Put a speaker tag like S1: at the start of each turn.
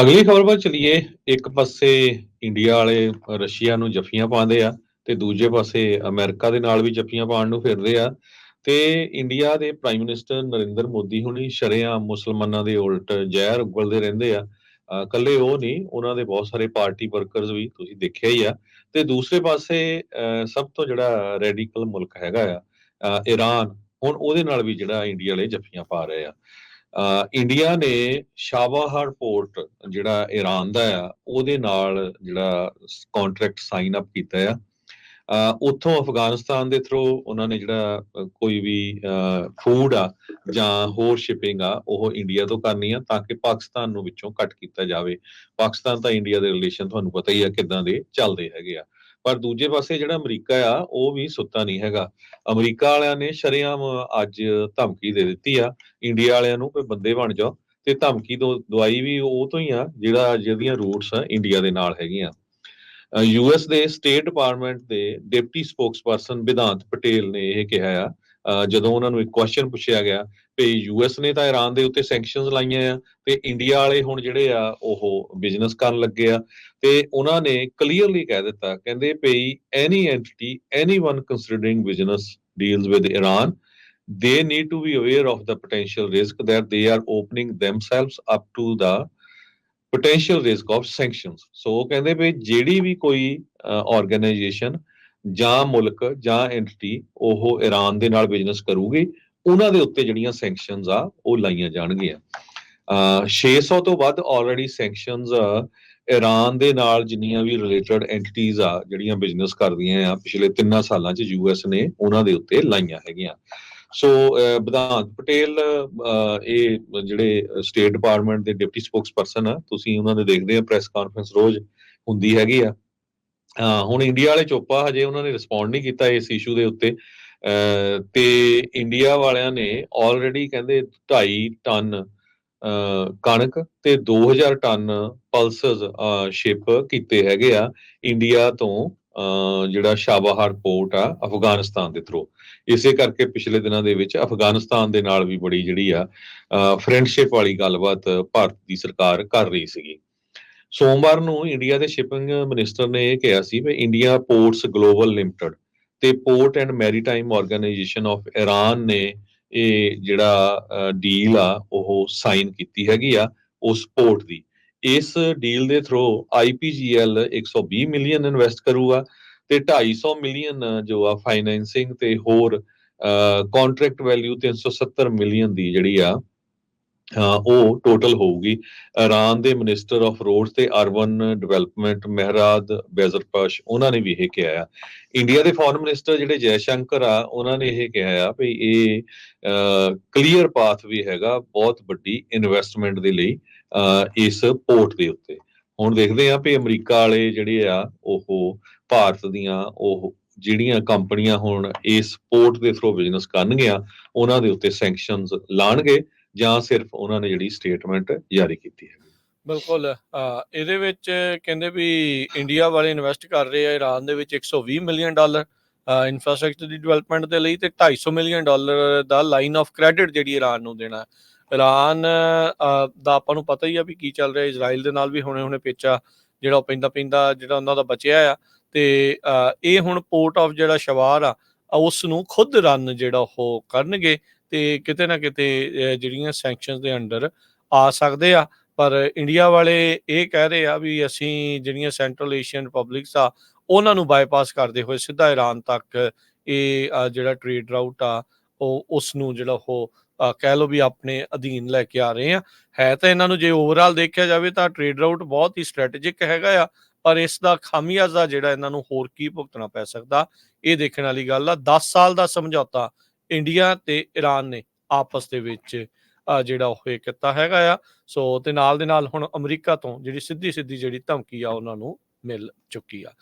S1: ਅਗਲੀ ਖਬਰ ਵੱਲ ਚਲੀਏ, ਇੱਕ ਪਾਸੇ ਇੰਡੀਆ ਵਾਲੇ ਰਸ਼ੀਆ ਨੂੰ ਜੱਫੀਆਂ ਪਾਉਂਦੇ ਆ ਤੇ ਦੂਜੇ ਪਾਸੇ ਅਮਰੀਕਾ ਦੇ ਨਾਲ ਵੀ ਜੱਫੀਆਂ ਪਾਉਣ ਨੂੰ ਫਿਰਦੇ ਆ। ਤੇ ਇੰਡੀਆ ਦੇ ਪ੍ਰਾਈਮ ਮਿਨਿਸਟਰ ਨਰਿੰਦਰ ਮੋਦੀ ਹੁਣੀ ਸ਼ਰੇਆਮ ਮੁਸਲਮਾਨਾਂ ਦੇ ਉਲਟ ਜ਼ਹਿਰ ਉਗਲਦੇ ਰਹਿੰਦੇ ਆ। ਅਹ ਇਕੱਲੇ ਉਹ ਨਹੀਂ, ਉਹਨਾਂ ਦੇ ਬਹੁਤ ਸਾਰੇ ਪਾਰਟੀ ਵਰਕਰਸ ਵੀ ਤੁਸੀਂ ਦੇਖਿਆ ਹੀ ਆ। ਤੇ ਦੂਸਰੇ ਪਾਸੇ ਅਹ ਸਭ ਤੋਂ ਜਿਹੜਾ ਰੈਡੀਕਲ ਮੁਲਕ ਹੈਗਾ ਆ ਈਰਾਨ ਹੁਣ ਉਹਦੇ ਨਾਲ ਵੀ ਜਿਹੜਾ ਇੰਡੀਆ ਵਾਲੇ ਜੱਫੀਆਂ ਪਾ ਰਹੇ ਆ। ਇੰਡੀਆ ਨੇ ਸ਼ਾਬਾਹਾਰ ਪੋਰਟ ਜਿਹੜਾ ਈਰਾਨ ਦਾ ਆ, ਉਹਦੇ ਨਾਲ ਜਿਹੜਾ ਕੰਟਰੈਕਟ ਸਾਈਨ ਅਪ ਕੀਤਾ ਆ। ਉੱਥੋਂ ਅਫਗਾਨਿਸਤਾਨ ਦੇ ਥਰੂ ਉਹਨਾਂ ਨੇ ਜਿਹੜਾ ਕੋਈ ਵੀ ਫੂਡ ਆ ਜਾਂ ਹੋਰ ਸ਼ਿਪਿੰਗ ਆ, ਉਹ ਇੰਡੀਆ ਤੋਂ ਕਰਨੀ ਆ ਤਾਂ ਕਿ ਪਾਕਿਸਤਾਨ ਨੂੰ ਵਿੱਚੋਂ ਕੱਟ ਕੀਤਾ ਜਾਵੇ। ਪਾਕਿਸਤਾਨ ਤਾਂ ਇੰਡੀਆ ਦੇ ਰਿਲੇਸ਼ਨ ਤੁਹਾਨੂੰ ਪਤਾ ਹੀ ਆ ਕਿਦਾਂ ਦੇ ਚੱਲਦੇ ਹੈਗੇ ਆ। ਪਰ ਦੂਜੇ ਪਾਸੇ ਜਿਹੜਾ ਅਮਰੀਕਾ ਆ, ਉਹ ਵੀ ਸੁੱਤਾ ਨਹੀਂ ਹੈਗਾ। ਅਮਰੀਕਾ ਵਾਲਿਆਂ ਨੇ ਸ਼ਰੇਆਮ ਅੱਜ ਧਮਕੀ ਦੇ ਦਿੱਤੀ ਆ। ਇੰਡੀਆ ਵਾਲਿਆਂ ਨੂੰ ਕੋਈ ਬੰਦੇ ਬਣ ਜਾਓ। ਤੇ ਧਮਕੀ ਤੋਂ ਦਵਾਈ ਵੀ ਉਹ ਤੋਂ ਹੀ ਆ, ਜਿਹੜਾ ਜਿਹਦੀਆਂ ਰੂਟਸ ਆ ਇੰਡੀਆ ਦੇ ਨਾਲ ਹੈਗੀਆਂ। ਯੂਐਸ ਦੇ ਸਟੇਟ ਡਿਪਾਰਟਮੈਂਟ ਦੇ ਡਿਪਟੀ ਸਪੋਕਸਪਰਸਨ ਵਿਧਾਂਤ ਪਟੇਲ ਨੇ ਇਹ ਕਿਹਾ ਆ ਜਦੋਂ ਉਹਨਾਂ ਨੂੰ ਇੱਕ ਕੁਐਸਚਨ ਪੁੱਛਿਆ ਗਿਆ ਕਿ ਯੂਐਸ ਨੇ ਤਾਂ ਈਰਾਨ ਦੇ ਉੱਤੇ ਸੈਂਕਸ਼ਨਸ ਲਾਈਆਂ ਆ ਤੇ ਇੰਡੀਆ ਵਾਲੇ ਹੁਣ ਜਿਹੜੇ ਆ ਉਹ ਬਿਜ਼ਨਸ ਕਰਨ ਲੱਗੇ ਆ ਤੇ ਉਹਨਾਂ ਨੇ ਕਲੀਅਰਲੀ ਕਹਿ ਦਿੱਤਾ, ਕਹਿੰਦੇ ਭਈ any entity anyone considering business deals with Iran they need to be aware of the potential risk that they are opening themselves up to the potential risk of sanctions. So ਕਹਿੰਦੇ ਵੀ ਜਿਹੜੀ ਵੀ ਕੋਈ organisation ਜਾਂ ਮੁਲਕ ਜਾਂ NTT ਉਹ Iran ਦੇ ਨਾਲ ਬਿਜ਼ਨਸ ਕਰੂਗੀ ਉਹਨਾਂ ਦੇ ਉੱਤੇ ਜਿਹੜੀਆਂ ਸੈਂਕਸ਼ਨਸ ਆ ਉਹ ਲਾਈਆਂ ਜਾਣਗੀਆਂ। ਅਹ 600 ਤੋਂ ਵੱਧ ਆਲਰੇਡੀ ਸੈਂਕਸ਼ਨਸ ਈਰਾਨ ਦੇ ਨਾਲ ਜਿੰਨੀਆਂ ਵੀ ਰਿਲੇਟਡ ਐਂਟੀਟੀਜ਼ ਆ ਜਿਹੜੀਆਂ ਬਿਜ਼ਨਸ ਕਰਦੀਆਂ ਆ ਪਿਛਲੇ 3 ਸਾਲਾਂ 'ਚ ਯੂਐਸ ਨੇ ਉਹਨਾਂ ਦੇ ਉੱਤੇ ਲਾਈਆਂ ਹੈਗੀਆਂ। ਸੋ ਅਹ, ਪਟੇਲ ਅਹ, ਇਹ ਜਿਹੜੇ ਸਟੇਟ ਡਿਪਾਰਟਮੈਂਟ ਦੇ ਡਿਪਟੀ ਸਪੋਕਸਪਰਸਨ ਆ ਤੁਸੀਂ ਉਹਨਾਂ ਦੇ ਦੇਖਦੇ ਆ ਪ੍ਰੈਸ ਕਾਨਫਰੰਸ ਰੋਜ਼ ਹੁੰਦੀ ਹੈਗੀ ਆ। ਹੁਣ ਇੰਡੀਆ ਵਾਲੇ ਚੋਪਾ ਹਜੇ ਉਹਨਾਂ ਨੇ ਰਿਸਪੌਂਡ ਨਹੀਂ ਕੀਤਾ ਇਸ ਇਸ਼ੂ ਦੇ ਉੱਤੇ। ਅਹ, ਤੇ ਇੰਡੀਆ ਵਾਲਿਆਂ ਨੇ ਆਲਰੇਡੀ ਕਹਿੰਦੇ 2.5 ਟਨ ਅਹ, ਕਣਕ ਤੇ 2000 ਟਨ ਪਲਸਸ ਸ਼ਿਪ ਕੀਤੇ ਹੈਗੇ ਆ ਇੰਡੀਆ ਤੋਂ ਅਹ, ਜਿਹੜਾ ਸ਼ਾਬਾਹਾਰ ਪੋਰਟ ਆ ਅਫਗਾਨਿਸਤਾਨ ਦੇ ਥਰੂ ਇਸੇ ਕਰਕੇ ਪਿਛਲੇ ਦਿਨਾਂ ਦੇ ਵਿੱਚ ਅਫਗਾਨਿਸਤਾਨ ਦੇ ਨਾਲ ਵੀ ਬੜੀ ਜਿਹੜੀ ਆ ਫਰੈਂਡਸ਼ਿਪ ਵਾਲੀ ਗੱਲਬਾਤ ਭਾਰਤ ਦੀ ਸਰਕਾਰ ਕਰ ਰਹੀ ਸੀਗੀ। ਸੋਮਵਾਰ ਨੂੰ ਇੰਡੀਆ ਦੇ ਸ਼ਿਪਿੰਗ ਮਿਨਿਸਟਰ ਨੇ ਇਹ ਕਿਹਾ ਸੀ ਵੀ ਇੰਡੀਆ ਪੋਰਟਸ ਗਲੋਬਲ ਲਿਮਟਿਡ ਤੇ port and maritime organisation of Iran ਨੇ ਇਹ ਜਿਹੜਾ ਡੀਲ ਆ, ਉਹ ਸਾਈਨ ਕੀਤੀ ਹੈਗੀ ਆ ਉਸ ਪੋਰਟ ਦੀ। ਇਸ ਡੀਲ ਦੇ ਥਰੂ ਆਈਪੀਜੀਐਲ 120 ਮਿਲੀਅਨ ਇਨਵੈਸਟ ਕਰੂਗਾ ਤੇ 250 ਮਿਲੀਅਨ ਜੋ ਆ ਫਾਈਨੈਂਸਿੰਗ ਤੇ ਹੋਰ ਕੰਟਰੈਕਟ ਵੈਲਿਊ 370 ਮਿਲੀਅਨ ਦੀ ਜਿਹੜੀ ਆ ਉਹ ਟੋਟਲ ਹੋਊਗੀ। ਇਰਾਨ ਦੇ ਮਿਨਿਸਟਰ ਆਫ ਰੋਡਸ ਤੇ ਅਰਬਨ ਡਿਵੈਲਪਮੈਂਟ ਮਹਿਰਾਦ ਬੇਜ਼ਰਪਸ਼ ਉਹਨਾਂ ਨੇ ਵੀ ਇਹ ਕਿਹਾ ਆ। ਇੰਡੀਆ ਦੇ ਫੋਰਨ ਮਿਨਿਸਟਰ ਜਿਹੜੇ ਜੈ ਸ਼ੰਕਰ ਆ, ਉਹਨਾਂ ਨੇ ਇਹ ਕਿਹਾ ਆ ਵੀ ਇਹ ਕਲੀਅਰ ਪਾਥ ਵੀ ਹੈਗਾ ਬਹੁਤ ਵੱਡੀ ਇਨਵੈਸਟਮੈਂਟ ਦੇ ਲਈ, ਅਹ ਇਸ ਪੋਰਟ ਦੇ ਉੱਤੇ। ਹੁਣ ਦੇਖਦੇ ਆ ਵੀ ਅਮਰੀਕਾ ਵਾਲੇ ਜਿਹੜੇ ਆ, ਉਹ ਭਾਰਤ ਦੀਆਂ ਉਹ ਜਿਹੜੀਆਂ ਕੰਪਨੀਆਂ ਹੁਣ ਇਸ ਪੋਰਟ ਦੇ ਥਰੂ ਬਿਜ਼ਨਸ ਕਰਨਗੀਆਂ, ਉਹਨਾਂ ਦੇ ਉੱਤੇ ਸੈਂਕਸ਼ਨਸ ਲਾਣਗੇ। ਜਾਂ ਸਿਰਫ ਉਹਨਾਂ ਨੇ ਜਿਹੜੀ ਸਟੇਟਮੈਂਟ ਜਾਰੀ ਕੀਤੀ ਹੈ।
S2: ਬਿਲਕੁਲ ਇਹਦੇ ਵਿੱਚ ਕਹਿੰਦੇ ਵੀ ਇੰਡੀਆ ਵਾਲੇ ਇਨਵੈਸਟ ਕਰ ਰਹੇ ਆ ਈਰਾਨ ਦੇ ਵਿੱਚ 120 ਮਿਲੀਅਨ ਡਾਲਰ ਇਨਫਰਾਸਟ੍ਰਕਚਰ ਦੀ ਡਿਵੈਲਪਮੈਂਟ ਦੇ ਲਈ ਤੇ 250 ਮਿਲੀਅਨ ਡਾਲਰ ਦਾ ਲਾਈਨ ਆਫ ਕ੍ਰੈਡਿਟ ਜਿਹੜੀ ਈਰਾਨ ਨੂੰ ਦੇਣਾ ਈਰਾਨ ਦਾ ਆਪਾਂ ਨੂੰ ਪਤਾ ਹੀ ਆ ਵੀ ਕੀ ਚੱਲ ਰਿਹਾ ਇਜ਼ਰਾਈਲ ਦੇ ਨਾਲ ਵੀ ਹੁਣੇ ਹੁਣੇ ਪੇਚਾ ਜਿਹੜਾ ਉਹ ਪੈਂਦਾ ਪੈਂਦਾ ਜਿਹੜਾ ਉਹਨਾਂ ਦਾ ਬਚਿਆ ਆ। ਤੇ ਇਹ ਹੁਣ ਪੋਰਟ ਆਫ ਜਿਹੜਾ ਸ਼ਵਾਰ ਆ ਅ, ਉਸ ਨੂੰ ਖੁਦ ਰਨ ਜਿਹੜਾ ਉਹ ਕਰਨਗੇ ਤੇ ਕਿਤੇ ਨਾ ਕਿਤੇ ਜਿਹੜੀਆਂ ਸੈਂਕਸ਼ਨਸ ਦੇ ਅੰਡਰ ਆ ਸਕਦੇ ਆ। ਪਰ ਇੰਡੀਆ ਵਾਲੇ ਇਹ ਕਹਿ ਰਹੇ ਆ ਵੀ ਅਸੀਂ ਜਿਹੜੀਆਂ ਸੈਂਟਰਲ ਏਸ਼ੀਅਨ ਰਿਪਬਲਿਕਸ ਆ, ਉਹਨਾਂ ਨੂੰ ਬਾਈਪਾਸ ਕਰਦੇ ਹੋਏ ਸਿੱਧਾ ਈਰਾਨ ਤੱਕ ਇਹ ਜਿਹੜਾ ਟ੍ਰੇਡ ਰਾਊਟ ਆ, ਉਹ ਉਸ ਨੂੰ ਜਿਹੜਾ ਉਹ ਕਹਿ ਲਓ ਵੀ ਆਪਣੇ ਅਧੀਨ ਲੈ ਕੇ ਆ ਰਹੇ ਆ। ਹੈ ਤਾਂ ਇਹਨਾਂ ਨੂੰ ਜੇ ਓਵਰਆਲ ਦੇਖਿਆ ਜਾਵੇ ਤਾਂ ਟ੍ਰੇਡ ਰਾਊਟ ਬਹੁਤ ਹੀ ਸਟ੍ਰੈਟੇਜਿਕ ਹੈਗਾ ਆ, ਪਰ ਇਸ ਦਾ ਖਾਮਿਆਜ਼ਾ ਜਿਹੜਾ ਇਹਨਾਂ ਨੂੰ ਹੋਰ ਕੀ ਭੁਗਤਣਾ ਪੈ ਸਕਦਾ, ਇਹ ਦੇਖਣ ਵਾਲੀ ਗੱਲ ਆ। 10 ਸਾਲ ਦਾ ਸਮਝੌਤਾ ਇੰਡੀਆ ਤੇ ਈਰਾਨ ਨੇ ਆਪਸ ਦੇ ਵਿੱਚ ਜਿਹੜਾ ਉਹ ਇਹ ਕੀਤਾ ਹੈਗਾ ਆ। ਸੋ ਤੇ ਨਾਲ ਦੇ ਨਾਲ ਹੁਣ ਅਮਰੀਕਾ ਤੋਂ ਜਿਹੜੀ ਸਿੱਧੀ ਸਿੱਧੀ ਜਿਹੜੀ ਧਮਕੀ ਆ, ਉਹਨਾਂ ਨੂੰ ਮਿਲ ਚੁੱਕੀ ਆ।